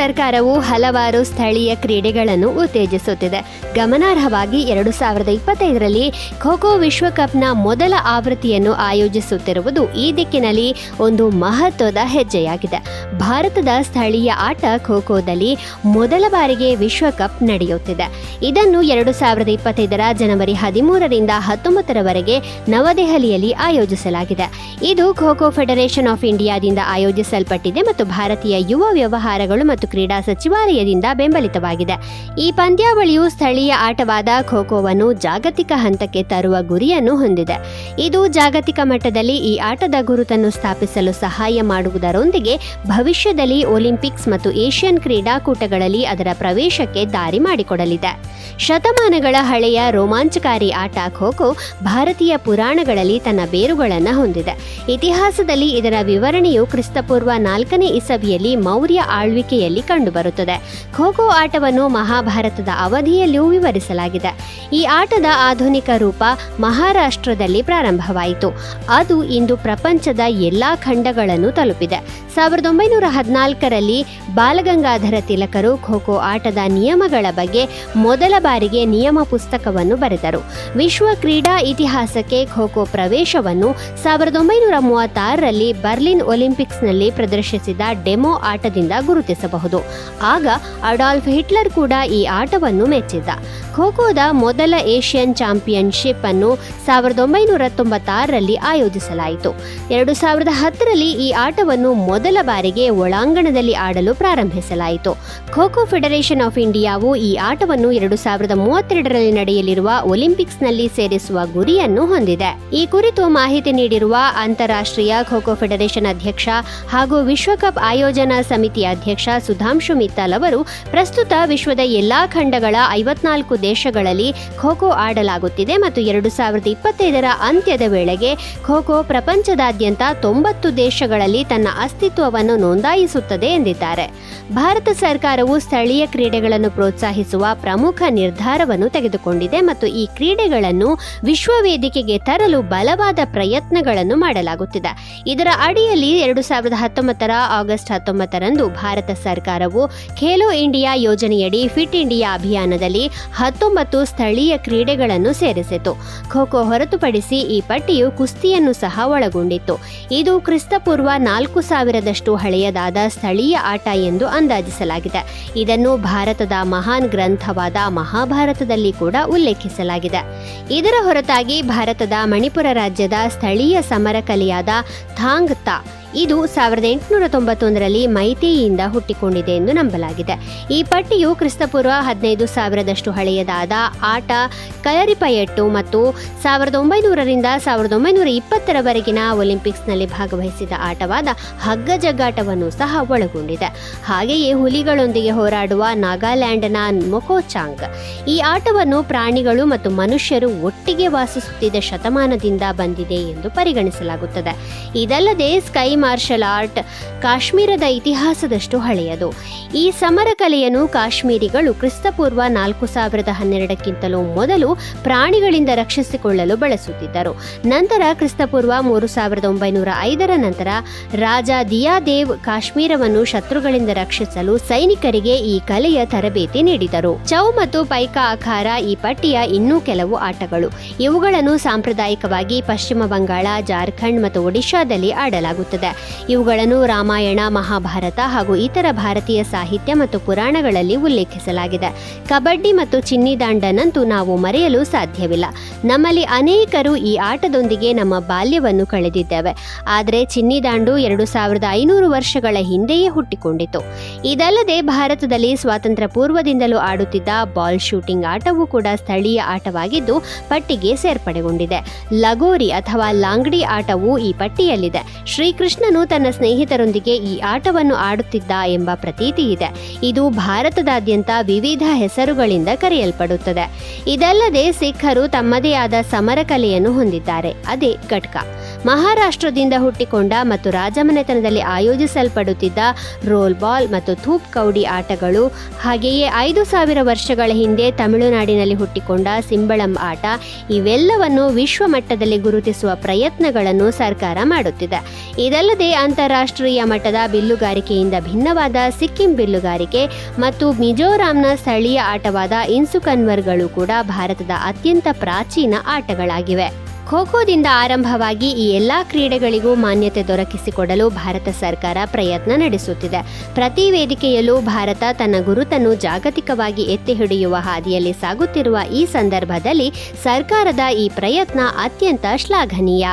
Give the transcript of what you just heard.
ಸರ್ಕಾರವು ಹಲವಾರು ಸ್ಥಳೀಯ ಕ್ರೀಡೆಗಳನ್ನು ಉತ್ತೇಜಿಸುತ್ತಿದೆ. ಗಮನಾರ್ಹವಾಗಿ ಎರಡು ಸಾವಿರದ ಇಪ್ಪತ್ತೈದರಲ್ಲಿ ಖೋ ಖೋ ವಿಶ್ವಕಪ್ನ ಮೊದಲ ಆವೃತ್ತಿಯನ್ನು ಆಯೋಜಿಸುತ್ತಿರುವುದು ಈ ದಿಕ್ಕಿನಲ್ಲಿ ಒಂದು ಮಹತ್ವದ ಹೆಜ್ಜೆಯಾಗಿದೆ. ಭಾರತದ ಸ್ಥಳೀಯ ಆಟ ಖೋ ಖೋದಲ್ಲಿ ಮೊದಲ ಬಾರಿಗೆ ವಿಶ್ವಕಪ್ ನಡೆಯುತ್ತಿದೆ. ಇದನ್ನು ಎರಡು ಸಾವಿರದ ಇಪ್ಪತ್ತೈದರ ಜನವರಿ ಹದಿಮೂರರಿಂದ ಹತ್ತೊಂಬತ್ತರವರೆಗೆ ನವದೆಹಲಿಯಲ್ಲಿ ಆಯೋಜಿಸಲಾಗಿದೆ. ಇದು ಖೋ ಫೆಡರೇಷನ್ ಆಫ್ ಇಂಡಿಯಾದಿಂದ ಆಯೋಜಿಸಲ್ಪಟ್ಟಿದೆ ಮತ್ತು ಭಾರತೀಯ ಯುವ ವ್ಯವಹಾರಗಳು ಮತ್ತು ಕ್ರೀಡಾ ಸಚಿವಾಲಯದಿಂದ ಬೆಂಬಲಿತವಾಗಿದೆ. ಈ ಪಂದ್ಯಾವಳಿಯು ಸ್ಥಳೀಯ ಆಟವಾದ ಖೋಖೋವನ್ನು ಜಾಗತಿಕ ಹಂತಕ್ಕೆ ತರುವ ಗುರಿಯನ್ನು ಹೊಂದಿದೆ. ಇದು ಜಾಗತಿಕ ಮಟ್ಟದಲ್ಲಿ ಈ ಆಟದ ಗುರುತನ್ನು ಸ್ಥಾಪಿಸಲು ಸಹಾಯ ಮಾಡುವುದರೊಂದಿಗೆ ಭವಿಷ್ಯದಲ್ಲಿ ಒಲಿಂಪಿಕ್ಸ್ ಮತ್ತು ಏಷ್ಯನ್ ಕ್ರೀಡಾಕೂಟಗಳಲ್ಲಿ ಅದರ ಪ್ರವೇಶಕ್ಕೆ ದಾರಿ ಮಾಡಿಕೊಡಲಿದೆ. ಶತಮಾನಗಳ ಹಳೆಯ ರೋಮಾಂಚಕಾರಿ ಆಟ ಖೋಖೋ ಭಾರತೀಯ ಪುರಾಣಗಳಲ್ಲಿ ತನ್ನ ಬೇರುಗಳನ್ನು ಹೊಂದಿದೆ. ಇತಿಹಾಸದಲ್ಲಿ ಇದರ ವಿವರಣೆಯು ಕ್ರಿಸ್ತಪೂರ್ವ ನಾಲ್ಕನೇ ಇಸವಿಯಲ್ಲಿ ಮೌರ್ಯ ಆಳ್ವಿಕೆಯಲ್ಲಿ ಕಂಡುಬರುತ್ತದೆ. ಖೋ ಖೋ ಆಟವನ್ನು ಮಹಾಭಾರತದ ಅವಧಿಯಲ್ಲಿಯೂ ವಿವರಿಸಲಾಗಿದೆ. ಈ ಆಟದ ಆಧುನಿಕ ರೂಪ ಮಹಾರಾಷ್ಟ್ರದಲ್ಲಿ ಪ್ರಾರಂಭವಾಯಿತು. ಅದು ಇಂದು ಪ್ರಪಂಚದ ಎಲ್ಲಾ ಖಂಡಗಳನ್ನು ತಲುಪಿದೆ. ಸಾವಿರದ ಒಂಬೈನೂರ ಹದಿನಾಲ್ಕರಲ್ಲಿ ಬಾಲಗಂಗಾಧರ ತಿಲಕರು ಖೋಖೋ ಆಟದ ನಿಯಮಗಳ ಬಗ್ಗೆ ಮೊದಲ ಬಾರಿಗೆ ನಿಯಮ ಪುಸ್ತಕವನ್ನು ಬರೆದರು. ವಿಶ್ವ ಕ್ರೀಡಾ ಇತಿಹಾಸಕ್ಕೆ ಖೋಖೋ ಪ್ರವೇಶವನ್ನು ಸಾವಿರದ ಒಂಬೈನೂರ ಮೂವತ್ತಾರರಲ್ಲಿ ಬರ್ಲಿನ್ ಒಲಿಂಪಿಕ್ಸ್ನಲ್ಲಿ ಪ್ರದರ್ಶಿಸಿದ ಡೆಮೋ ಆಟದಿಂದ ಗುರುತಿಸಬಹುದು. ಆಗ ಅಡಾಲ್ಫ್ ಹಿಟ್ಲರ್ ಕೂಡ ಈ ಆಟವನ್ನು ಮೆಚ್ಚಿದ್ದ ಖೋಖೋದ ಮೊದಲ ಏಷ್ಯನ್ ಚಾಂಪಿಯನ್ಶಿಪ್ ಅನ್ನು ಸಾವಿರದ ಒಂಬೈನೂರ ತೊಂಬತ್ತಾರರಲ್ಲಿ ಆಯೋಜಿಸಲಾಯಿತು. ಎರಡು ಸಾವಿರದ ಹತ್ತರಲ್ಲಿ ಈ ಆಟವನ್ನು ಮೊದಲ ಬಾರಿಗೆ ಒಳಾಂಗಣದಲ್ಲಿ ಆಡಲು ಪ್ರಾರಂಭಿಸಲಾಯಿತು. ಖೋ ಖೋ ಫೆಡರೇಷನ್ ಆಫ್ ಇಂಡಿಯಾವು ಈ ಆಟವನ್ನು ಎರಡು ಸಾವಿರದ ಮೂವತ್ತೆರಡರಲ್ಲಿ ನಡೆಯಲಿರುವ ಒಲಿಂಪಿಕ್ಸ್ನಲ್ಲಿ ಸೇರಿಸುವ ಗುರಿಯನ್ನು ಹೊಂದಿದೆ. ಈ ಕುರಿತು ಮಾಹಿತಿ ನೀಡಿರುವ ಅಂತಾರಾಷ್ಟ್ರೀಯ ಖೋ ಖೋ ಫೆಡರೇಷನ್ ಅಧ್ಯಕ್ಷ ಹಾಗೂ ವಿಶ್ವಕಪ್ ಆಯೋಜನಾ ಸಮಿತಿ ಅಧ್ಯಕ್ಷ ಸುಧಾಂಶು ಮಿತ್ತಲ್ ಅವರು ಪ್ರಸ್ತುತ ವಿಶ್ವದ ಎಲ್ಲಾ ಖಂಡಗಳ ಐವತ್ನಾಲ್ಕು ದೇಶಗಳಲ್ಲಿ ಖೋ ಖೋ ಆಡಲಾಗುತ್ತಿದೆ ಮತ್ತು ಎರಡು ಸಾವಿರದ ಇಪ್ಪತ್ತೈದರ ಅಂತ್ಯದ ವೇಳೆಗೆ ಖೋ ಪ್ರಪಂಚದಾದ್ಯಂತ ತೊಂಬತ್ತು ದೇಶಗಳಲ್ಲಿ ತನ್ನ ಅಸ್ತಿತ್ವವನ್ನು ನೋಂದಾಯಿಸುತ್ತದೆ ಎಂದಿದ್ದಾರೆ. ಭಾರತ ಸರ್ಕಾರವು ಸ್ಥಳೀಯ ಕ್ರೀಡೆಗಳನ್ನು ಪ್ರೋತ್ಸಾಹಿಸುವ ಪ್ರಮುಖ ನಿರ್ಧಾರವನ್ನು ತೆಗೆದುಕೊಂಡಿದೆ ಮತ್ತು ಈ ಕ್ರೀಡೆಗಳನ್ನು ವಿಶ್ವ ವೇದಿಕೆಗೆ ತರಲು ಬಲವಾದ ಪ್ರಯತ್ನಗಳನ್ನು ಮಾಡಲಾಗುತ್ತಿದೆ. ಇದರ ಅಡಿಯಲ್ಲಿ ಎರಡು ಸಾವಿರದ ಹತ್ತೊಂಬತ್ತರ ಆಗಸ್ಟ್ ಹತ್ತೊಂಬತ್ತರಂದು ಭಾರತ ಸರ್ಕಾರವು ಖೇಲೋ ಇಂಡಿಯಾ ಯೋಜನೆಯಡಿ ಫಿಟ್ ಇಂಡಿಯಾ ಅಭಿಯಾನದಲ್ಲಿ ಹತ್ತೊಂಬತ್ತು ಸ್ಥಳೀಯ ಕ್ರೀಡೆಗಳನ್ನು ಸೇರಿಸಿತು. ಖೋ ಹೊರತುಪಡಿಸಿ ಈ ಪಟ್ಟಿಯು ಕುಸ್ತಿಯನ್ನು ಸಹ ಒಳಗೊಂಡಿತ್ತು. ಇದು ಕ್ರಿಸ್ತಪೂರ್ವ ನಾಲ್ಕು ಸಾವಿರದಷ್ಟು ಹಳೆಯದಾದ ಸ್ಥಳೀಯ ಆಟ ಎಂದು ಅಂದಾಜಿಸಲಾಗಿದೆ. ಇದನ್ನು ಭಾರತದ ಮಹಾನ್ ಗ್ರಂಥವಾದ ಮಹಾಭಾರತದಲ್ಲಿ ಕೂಡ ಉಲ್ಲೇಖಿಸಲಾಗಿದೆ. ಇದರ ಹೊರತಾಗಿ ಭಾರತದ ಮಣಿಪುರ ರಾಜ್ಯದ ಸ್ಥಳೀಯ ಸಮರ ಕಲೆಯಾದ ಥಾಂಗ್ ತಾ ಇದು ಸಾವಿರದ ಎಂಟುನೂರ ತೊಂಬತ್ತೊಂದರಲ್ಲಿ ಮೈತೇಯಿಯಿಂದ ಹುಟ್ಟಿಕೊಂಡಿದೆ ಎಂದು ನಂಬಲಾಗಿದೆ. ಈ ಪಟ್ಟಿಯು ಕ್ರಿಸ್ತಪೂರ್ವ ಹದಿನೈದು ಸಾವಿರದಷ್ಟು ಹಳೆಯದಾದ ಆಟ, ಕಲರಿಪಯಟ್ಟು ಮತ್ತು ಸಾವಿರದ ಒಂಬೈನೂರರಿಂದ ಸಾವಿರದ ಒಂಬೈನೂರ ಇಪ್ಪತ್ತರವರೆಗಿನ ಒಲಿಂಪಿಕ್ಸ್ನಲ್ಲಿ ಭಾಗವಹಿಸಿದ ಆಟವಾದ ಹಗ್ಗ ಜಗ್ಗಾಟವನ್ನು ಸಹ ಒಳಗೊಂಡಿದೆ. ಹಾಗೆಯೇ ಹುಲಿಗಳೊಂದಿಗೆ ಹೋರಾಡುವ ನಾಗಾಲ್ಯಾಂಡ್ನ ಮೊಕೋಚಾಂಗ್. ಈ ಆಟವನ್ನು ಪ್ರಾಣಿಗಳು ಮತ್ತು ಮನುಷ್ಯರು ಒಟ್ಟಿಗೆ ವಾಸಿಸುತ್ತಿದ್ದ ಶತಮಾನದಿಂದ ಬಂದಿದೆ ಎಂದು ಪರಿಗಣಿಸಲಾಗುತ್ತದೆ. ಇದಲ್ಲದೆ ಸ್ಕೈ ಮಾರ್ಷಲ್ ಆರ್ಟ್ ಕಾಶ್ಮೀರದ ಇತಿಹಾಸದಷ್ಟು ಹಳೆಯದು. ಈ ಸಮರ ಕಲೆಯನ್ನು ಕಾಶ್ಮೀರಿಗಳು ಕ್ರಿಸ್ತಪೂರ್ವ ನಾಲ್ಕು ಸಾವಿರದ ಹನ್ನೆರಡಕ್ಕಿಂತಲೂ ಮೊದಲು ಪ್ರಾಣಿಗಳಿಂದ ರಕ್ಷಿಸಿಕೊಳ್ಳಲು ಬಳಸುತ್ತಿದ್ದರು. ನಂತರ ಕ್ರಿಸ್ತಪೂರ್ವ ಮೂರು ಸಾವಿರದ ಒಂಬೈನೂರ ಐದರ ನಂತರ ರಾಜ ದಿಯಾದೇವ್ ಕಾಶ್ಮೀರವನ್ನು ಶತ್ರುಗಳಿಂದ ರಕ್ಷಿಸಲು ಸೈನಿಕರಿಗೆ ಈ ಕಲೆಯ ತರಬೇತಿ ನೀಡಿದರು. ಚೌ ಮತ್ತು ಪೈಕಾ ಆಕಾರ ಈ ಪಟ್ಟಿಯ ಇನ್ನೂ ಕೆಲವು ಆಟಗಳು. ಇವುಗಳನ್ನು ಸಾಂಪ್ರದಾಯಿಕವಾಗಿ ಪಶ್ಚಿಮ ಬಂಗಾಳ, ಜಾರ್ಖಂಡ್ ಮತ್ತು ಒಡಿಶಾದಲ್ಲಿ ಆಡಲಾಗುತ್ತದೆ. ಇವುಗಳನ್ನು ರಾಮಾಯಣ, ಮಹಾಭಾರತ ಹಾಗೂ ಇತರ ಭಾರತೀಯ ಸಾಹಿತ್ಯ ಮತ್ತು ಪುರಾಣಗಳಲ್ಲಿ ಉಲ್ಲೇಖಿಸಲಾಗಿದೆ. ಕಬಡ್ಡಿ ಮತ್ತು ಚಿನ್ನಿದಾಂಡನಂತೂ ನಾವು ಮರೆಯಲು ಸಾಧ್ಯವಿಲ್ಲ. ನಮ್ಮಲ್ಲಿ ಅನೇಕರು ಈ ಆಟದೊಂದಿಗೆ ನಮ್ಮ ಬಾಲ್ಯವನ್ನು ಕಳೆದಿದ್ದೇವೆ. ಆದರೆ ಚಿನ್ನಿದಾಂಡು ಎರಡು ಸಾವಿರದ ಐನೂರು ವರ್ಷಗಳ ಹಿಂದೆಯೇ ಹುಟ್ಟಿಕೊಂಡಿತು. ಇದಲ್ಲದೆ ಭಾರತದಲ್ಲಿ ಸ್ವಾತಂತ್ರ್ಯ ಪೂರ್ವದಿಂದಲೂ ಆಡುತ್ತಿದ್ದ ಬಾಲ್ ಶೂಟಿಂಗ್ ಆಟವೂ ಕೂಡ ಸ್ಥಳೀಯ ಆಟವಾಗಿದ್ದು ಪಟ್ಟಿಗೆ ಸೇರ್ಪಡೆಗೊಂಡಿದೆ. ಲಗೋರಿ ಅಥವಾ ಲಾಂಗ್ಡಿ ಆಟವು ಈ ಪಟ್ಟಿಯಲ್ಲಿದೆ. ಶ್ರೀಕೃಷ್ಣನು ತನ್ನ ಸ್ನೇಹಿತರೊಂದಿಗೆ ಈ ಆಟವನ್ನು ಆಡುತ್ತಿದ್ದ ಎಂಬ ಪ್ರತೀತಿ ಇದೆ. ಇದು ಭಾರತದಾದ್ಯಂತ ವಿವಿಧ ಹೆಸರುಗಳಿಂದ ಕರೆಯಲ್ಪಡುತ್ತದೆ. ಇದಲ್ಲದೆ ಸಿಖ್ಖರು ತಮ್ಮದೇ ಆದ ಸಮರ ಕಲೆಯನ್ನು ಹೊಂದಿದ್ದಾರೆ. ಅದೇ ಘಟ್ಕ. ಮಹಾರಾಷ್ಟ್ರದಿಂದ ಹುಟ್ಟಿಕೊಂಡ ಮತ್ತು ರಾಜಮನೆತನದಲ್ಲಿ ಆಯೋಜಿಸಲ್ಪಡುತ್ತಿದ್ದ ರೋಲ್ ಬಾಲ್ ಮತ್ತು ಥೂಪ್ ಕೌಡಿ ಆಟಗಳು, ಹಾಗೆಯೇ ಐದು ಸಾವಿರ ವರ್ಷಗಳ ಹಿಂದೆ ತಮಿಳುನಾಡಿನಲ್ಲಿ ಹುಟ್ಟಿಕೊಂಡ ಸಿಂಬಳಂ ಆಟ, ಇವೆಲ್ಲವನ್ನು ವಿಶ್ವ ಮಟ್ಟದಲ್ಲಿ ಗುರುತಿಸುವ ಪ್ರಯತ್ನಗಳನ್ನು ಸರ್ಕಾರ ಮಾಡುತ್ತಿದೆ. ಇದೆಲ್ಲ ಇದಲ್ಲದೆ ಅಂತಾರಾಷ್ಟ್ರೀಯ ಮಟ್ಟದ ಬಿಲ್ಲುಗಾರಿಕೆಯಿಂದ ಭಿನ್ನವಾದ ಸಿಕ್ಕಿಂ ಬಿಲ್ಲುಗಾರಿಕೆ ಮತ್ತು ಮಿಜೋರಾಂನ ಸ್ಥಳೀಯ ಆಟವಾದ ಇನ್ಸುಕನ್ವರ್ಗಳು ಕೂಡ ಭಾರತದ ಅತ್ಯಂತ ಪ್ರಾಚೀನ ಆಟಗಳಾಗಿವೆ. ಖೋಖೋದಿಂದ ಆರಂಭವಾಗಿ ಈ ಎಲ್ಲಾ ಕ್ರೀಡೆಗಳಿಗೂ ಮಾನ್ಯತೆ ದೊರಕಿಸಿಕೊಡಲು ಭಾರತ ಸರ್ಕಾರ ಪ್ರಯತ್ನ ನಡೆಸುತ್ತಿದೆ. ಪ್ರತಿ ವೇದಿಕೆಯಲ್ಲೂ ಭಾರತ ತನ್ನ ಗುರುತನ್ನು ಜಾಗತಿಕವಾಗಿ ಎತ್ತಿ ಹಿಡಿಯುವ ಹಾದಿಯಲ್ಲಿ ಸಾಗುತ್ತಿರುವ ಈ ಸಂದರ್ಭದಲ್ಲಿ ಸರ್ಕಾರದ ಈ ಪ್ರಯತ್ನ ಅತ್ಯಂತ ಶ್ಲಾಘನೀಯ.